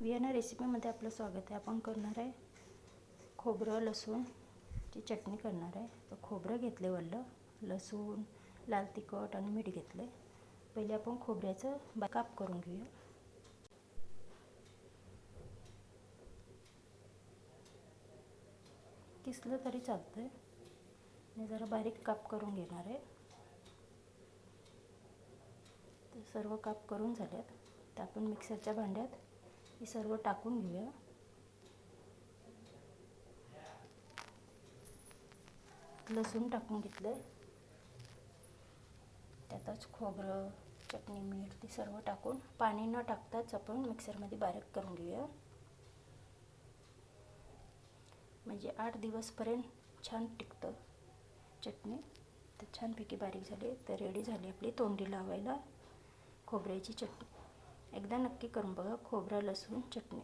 Vienna रेसिपीमध्ये आपलं स्वागत आहे. आपण करणार आहे खोबरं लसूणची चटणी करणार आहे. तर खोबरं घेतले वल्लं लसूण लाल तिखट आणि मीठ घेतले पहिले आपण खोबऱ्याचं बा काप करून घेऊया. किसलं तरी चालतं आहे जरा बारीक काप करून घेणार आहे. तर सर्व काप करून झाल्यात. तर आपण मिक्सरच्या भांड्यात हे सर्व टाकून घेऊया. लसूण टाकून घेतलं त्यातच खोबरं चटणी मीठ ते सर्व टाकून पाणी न टाकताच आपण मिक्सरमध्ये बारीक करून घेऊया. म्हणजे आठ दिवसपर्यंत छान टिकतं चटणी. तर छानपैकी बारीक झाली तर रेडी झाली आपली तोंडी लावायला खोबऱ्याची चटणी. एकदा नक्की करून बघा खोबरं लसूण चटणी.